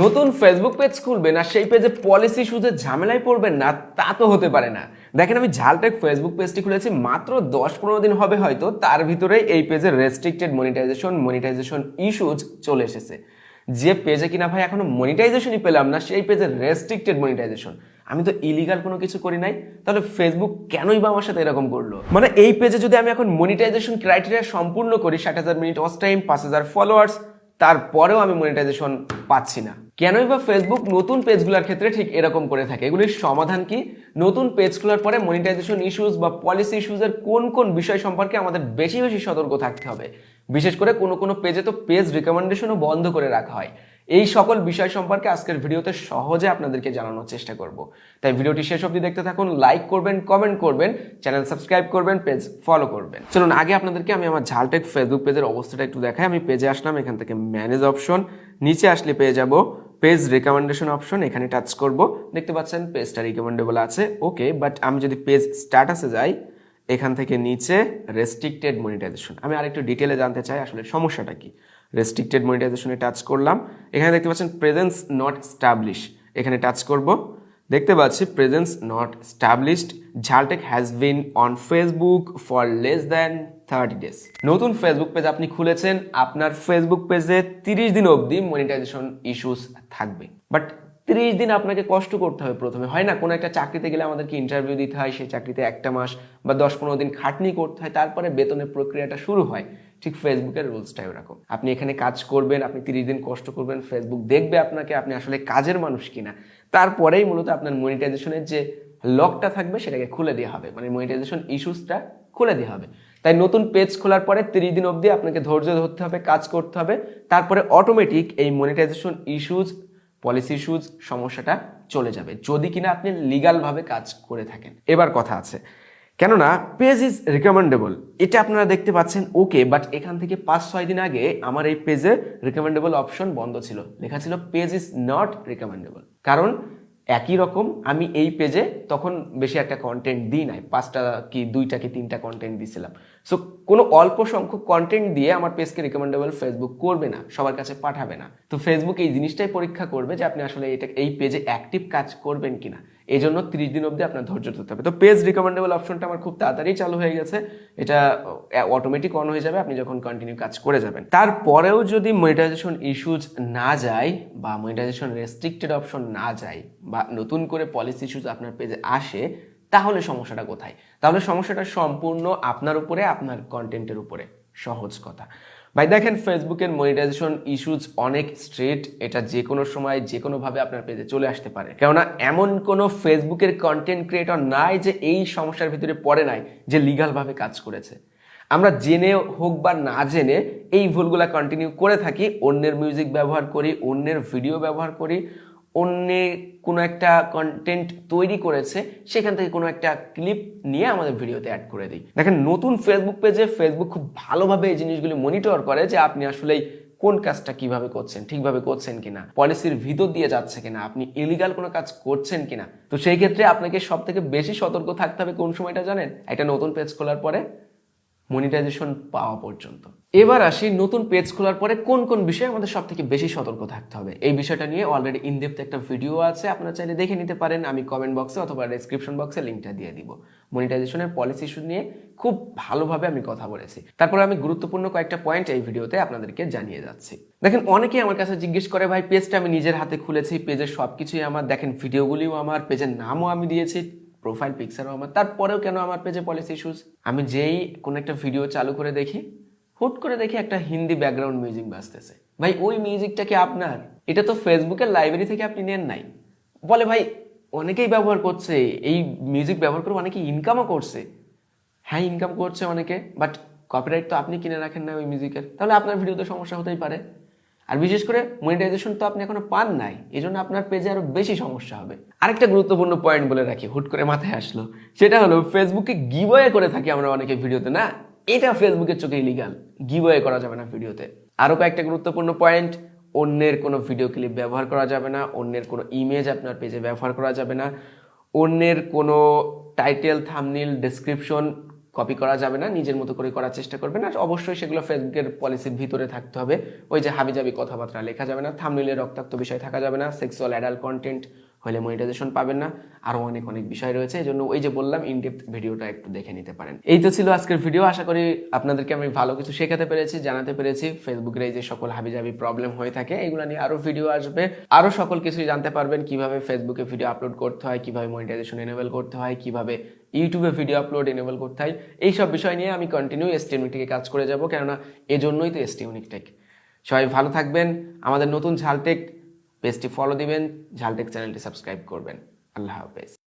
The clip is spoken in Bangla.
নতুন ফেসবুক পেজ খুলবেন আর সেই পেজে পলিসি সুদের ঝামেলায় পড়বেন না, তা তো হতে পারে না। দেখেন আমি ঝালটেক ফেসবুক পেজটি খুলেছি, মাত্র দশ পনেরো দিন হবে হয়তো, তার ভিতরে এই পেজের রেস্ট্রিক্টেড মনিটাইজেশন মনিটাইজেশন ইস্যুজ চলে এসেছে। যে পেজে কিনা ভাই এখনও মনিটাইজেশনই পেলাম না, সেই পেজের রেস্ট্রিক্টেড মনিটাইজেশন আমি তো ইলিগাল কোনো কিছু করি নাই, তাহলে ফেসবুক কেনই বা আমার সাথে এরকম করল? মানে এই পেজে যদি আমি এখন মনিটাইজেশন ক্রাইটেরিয়া সম্পূর্ণ করি, ষাট হাজার মিনিট অস টাইম পাঁচ হাজার ফলোয়ার্স তারপরেও আমি মনিটাইজেশন পাচ্ছি না। কেনই বা ফেসবুক নতুন পেজগুলোর ক্ষেত্রে ঠিক এরকম করে থাকে? এগুলির সমাধান কি? নতুন পেজ খোলার পরে মনিটাইজেশন ইস্যুস বা পলিসি ইস্যুসের কোন কোন বিষয় সম্পর্কে আমাদের বেশি বেশি সতর্ক থাকতে হবে? বিশেষ করে কোনো কোনো পেজে তো পেজ রিকমেন্ডেশনও বন্ধ করে রাখা হয়। এই সকল বিষয় সম্পর্কে আজকের ভিডিওতে সহজে আপনাদেরকে জানানোর চেষ্টা করব। তাই ভিডিওটি শেষ অবধি দেখতে থাকুন লাইক করবেন কমেন্ট করবেন চ্যানেল সাবস্ক্রাইব করবেন পেজ ফলো করবেন। চলুন, আগে আপনাদেরকে আমি আমার ঝালটেক ফেসবুক পেজের অবস্থাটা একটু দেখাই। আমি পেজে আসলাম, এখান থেকে ম্যানেজ অপশন নিচে আসলে পেয়ে যাব পেজ রেকমেন্ডেশন অপশন এখানে টাচ করব। দেখতে পাচ্ছেন, পেজটা রিকমেন্ডেবল আছে ওকে বাট আমি যদি পেজ স্ট্যাটাসে যাই, এখান থেকে নিচে রেস্ট্রিক্টেড মনিটাইজেশন আমি আরেকটু ডিটেলে জানতে চাই, আসলে সমস্যাটা কি? রেস্ট্রিক্টেড মনিটাইজেশনে টাচ করলাম। এখানে দেখতে পাচ্ছেন প্রেজেন্স নট স্টাবলিশ এখানে টাচ করব। দেখতে পাচ্ছি presence not established ঝালটেক has been on Facebook for less than thirty days নতুন ফেসবুক পেজ আপনি খুলেছেন, আপনার ফেসবুক পেজে তিরিশ দিন অবধি মনিটাইজেশন ইস্যুস থাকবে। বাট তিরিশ দিন আপনাকে কষ্ট করতে হবে প্রথমে, হয় না? কোনো একটা চাকরিতে গেলে আমাদেরকে ইন্টারভিউ দিতে হয়, সেই চাকরিতে একটা মাস বা দশ পনেরো দিন খাটনি করতে হয়, তারপরে বেতনের প্রক্রিয়াটা শুরু হয়। ঠিক ফেসবুকের রুলসটাই ওরকম আপনি এখানে কাজ করবেন, আপনি তিরিশ দিন কষ্ট করবেন ফেসবুক দেখবে আপনাকে আপনি আসলে কাজের মানুষ কিনা। তারপরেই মূলত আপনার মনিটাইজেশনের যে লকটা থাকবে সেটাকে খুলে দেওয়া হবে। মানে মনিটাইজেশন ইস্যুসটা খুলে দেওয়া হবে। তাই নতুন পেজ খোলার পরে তিরিশ দিন অবধি আপনাকে ধৈর্য ধরতে হবে, কাজ করতে হবে। তারপরে অটোমেটিক এই মনিটাইজেশন ইস্যুজ পলিসি ইস্যুজ সমস্যাটা চলে যাবে। যদি কিনা আপনি লিগালভাবে কাজ করে থাকেন। এবার কথা আছে। কেননা পেজ ইজ রিকমেন্ডেবল এটা আপনারা দেখতে পাচ্ছেন ওকে বাট এখান থেকে পাঁচ, ছয় দিন আগে আমার এই পেজে রিকমেন্ডেবল অপশন বন্ধ ছিল। লেখা ছিল পেজ ইজ নট রিকমেন্ডেবল কারণ, একই রকম, আমি এই পেজে তখন বেশি একটা কন্টেন্ট দিই নাই। পাঁচটা কি, দুইটা কি, তিনটা কন্টেন্ট দিয়েছিলাম সো কোনো অল্প সংখ্যক কন্টেন্ট দিয়ে আমার পেজকে রিকমেন্ডেবল ফেসবুক করবে না, সবার কাছে পাঠাবে না। তো ফেসবুক এই জিনিসটাই পরীক্ষা করবে যে আপনি আসলে এটা, এই পেজে অ্যাক্টিভ কাজ করবেন কিনা। এই জন্য তিরিশ দিন অবধি আপনার ধৈর্য ধরতে হবে। তো পেজ রিকমেন্ডেবল অপশনটা আমার খুব তাড়াতাড়ি চালু হয়ে গেছে। এটা অটোমেটিক অন হয়ে যাবে, আপনি যখন কন্টিনিউ কাজ করে যাবেন। তারপরেও যদি মনিটাইজেশন ইস্যুজ না যায় বা মনিটাইজেশন রেস্ট্রিক্টেড অপশন না যায় বা নতুন করে পলিসি ইস্যুজ আপনার পেজে আসে, তাহলে সমস্যাটা কোথায়? তাহলে সমস্যাটা সম্পূর্ণ আপনার উপরে, আপনার কন্টেন্টের উপরে। সহজ কথা। ভাই, দেখেন ফেসবুকের মনিটাইজেশন ইস্যুজ অনেক স্ট্রেট এটা যে কোনো সময় যে কোনোভাবে আপনার পেজে চলে আসতে পারে। কেননা এমন কোনো ফেসবুকের কন্টেন্ট ক্রিয়েটর নাই যে এই সমস্যার ভিতরে পড়ে নাই, যে লিগালভাবে কাজ করেছে। আমরা জেনে হোক বা না জেনে এই ভুলগুলা কন্টিনিউ করে থাকি, অন্যের মিউজিক ব্যবহার করি, অন্যের ভিডিও ব্যবহার করি অন্যে কোনো একটা কন্টেন্ট তৈরি করেছে, সেখান থেকে কোনো একটা ক্লিপ নিয়ে আমাদের ভিডিওতে অ্যাড করে দিই। দেখেন, নতুন ফেসবুক পেজে ফেসবুক খুব ভালোভাবে এই জিনিসগুলি মনিটর করে যে আপনি আসলেই কোন কাজটা কীভাবে করছেন, ঠিকভাবে করছেন কিনা পলিসির ভিতর দিয়ে যাচ্ছে কিনা, আপনি ইলিগাল কোনো কাজ করছেন কিনা। তো সেই ক্ষেত্রে আপনাকে সব থেকে বেশি সতর্ক থাকতে হবে কোন সময়টা জানেন? একটা নতুন পেজ খোলার পরে। মনিটাইজেশন পাওয়া পর্যন্ত। এবার আসি নতুন পেজ খোলার পরে কোন কোন বিষয়ে আমাদের সব থেকে বেশি সতর্ক থাকতে হবে। এই বিষয়টা নিয়ে অলরেডি ইনডেপথ একটা ভিডিও আছে, আপনারা চাইলে দেখে নিতে পারেন। আমি কমেন্ট বক্সে অথবা ডেসক্রিপশন বক্সে লিঙ্কটা দিয়ে দিব। মনিটাইজেশনের পলিসি ইস্যু নিয়ে খুব ভালোভাবে আমি কথা বলেছি। তারপরে আমি গুরুত্বপূর্ণ কয়েকটা পয়েন্ট এই ভিডিওতে আপনাদেরকে জানিয়ে যাচ্ছি। দেখেন, অনেকেই আমার কাছে জিজ্ঞেস করে, ভাই পেজটা আমি নিজের হাতে খুলেছি পেজের সব কিছুই আমার, দেখেন ভিডিওগুলিও আমার পেজের নামও আমি দিয়েছি। প্রোফাইল পিকচারও আমার। তারপরেও কেন আমার পেজে পলিসি ইস্যুস আমি যেই কোনো একটা ভিডিও চালু করে দেখি, হুট করে দেখি একটা হিন্দি ব্যাকগ্রাউন্ড মিউজিক বাজতেছে। ভাই, ওই মিউজিকটা কি আপনার? এটা তো ফেসবুকের লাইব্রেরি থেকে আপনি নেন নাই। বলে, ভাই, অনেকেই ব্যবহার করছে, এই মিউজিক ব্যবহার করে অনেকে ইনকামও করছে। হ্যাঁ ইনকাম করছে অনেকে বাট কপিরাইট তো আপনি কিনে রাখেন না ওই মিউজিকের তাহলে আপনার ভিডিওতে সমস্যা হতেই পারে। আর বিশেষ করে মনিটাইজেশন তো আপনি এখনও পান নাই এই জন্য আপনার পেজে আরও বেশি সমস্যা হবে। আরেকটা গুরুত্বপূর্ণ পয়েন্ট বলে রাখি, হুট করে মাথায় আসলো। সেটা হলো ফেসবুকে গিবয়ে করে থাকি আমরা অনেকে ভিডিওতে, না? এটা ফেসবুকের চোখে ইলিগাল গিবয়ে করা যাবে না ভিডিওতে। আরও কয়েকটা গুরুত্বপূর্ণ পয়েন্ট অন্যের কোনো ভিডিও ক্লিপ ব্যবহার করা যাবে না, অন্যের কোনো ইমেজ আপনার পেজে ব্যবহার করা যাবে না, অন্যের কোনো টাইটেল থামনিল ডেসক্রিপশন কপি করা যাবে না, নিজের মতো করে করার চেষ্টা করবেন, আর অবশ্যই সেগুলো ফেসবুকের পলিসির ভিতরে থাকতে হবে। ওই যে হাবিজাবি কথাবার্তা লেখা যাবে না থামনিলে রক্তাক্ত বিষয় থাকা যাবে না সেক্সুয়াল অ্যাডাল্ট কন্টেন্ট হলে মনিটাইজেশন পাবেন না আরও অনেক অনেক বিষয় রয়েছে এই জন্য ওই যে বললাম ইনডেপথ ভিডিওটা একটু দেখে নিতে পারেন। এই তো ছিল আজকের ভিডিও আশা করি আপনাদেরকে আমি ভালো কিছু শেখাতে পেরেছি, জানাতে পেরেছি। ফেসবুকের এই যে সকল হাবিজাবি প্রবলেম হয়ে থাকে, এগুলো নিয়ে আরও ভিডিও আসবে। আরও সকল কিছুই জানতে পারবেন, কীভাবে ফেসবুকে ভিডিও আপলোড করতে হয়, কীভাবে মনিটাইজেশন এনেবল করতে হয়, কীভাবে ইউটিউবে ভিডিও আপলোড এনেবল করতে হয়। এইসব বিষয় নিয়ে আমি কন্টিনিউ এস টিউনিকটিকে কাজ করে যাব, কেননা এজন্যই তো এস টেক সবাই ভালো থাকবেন, আমাদের নতুন ঝালটেক পেজটি ফলো দিবেন ঝালটেক চ্যানেলটি সাবস্ক্রাইব করবেন। আল্লাহ হাফেজ।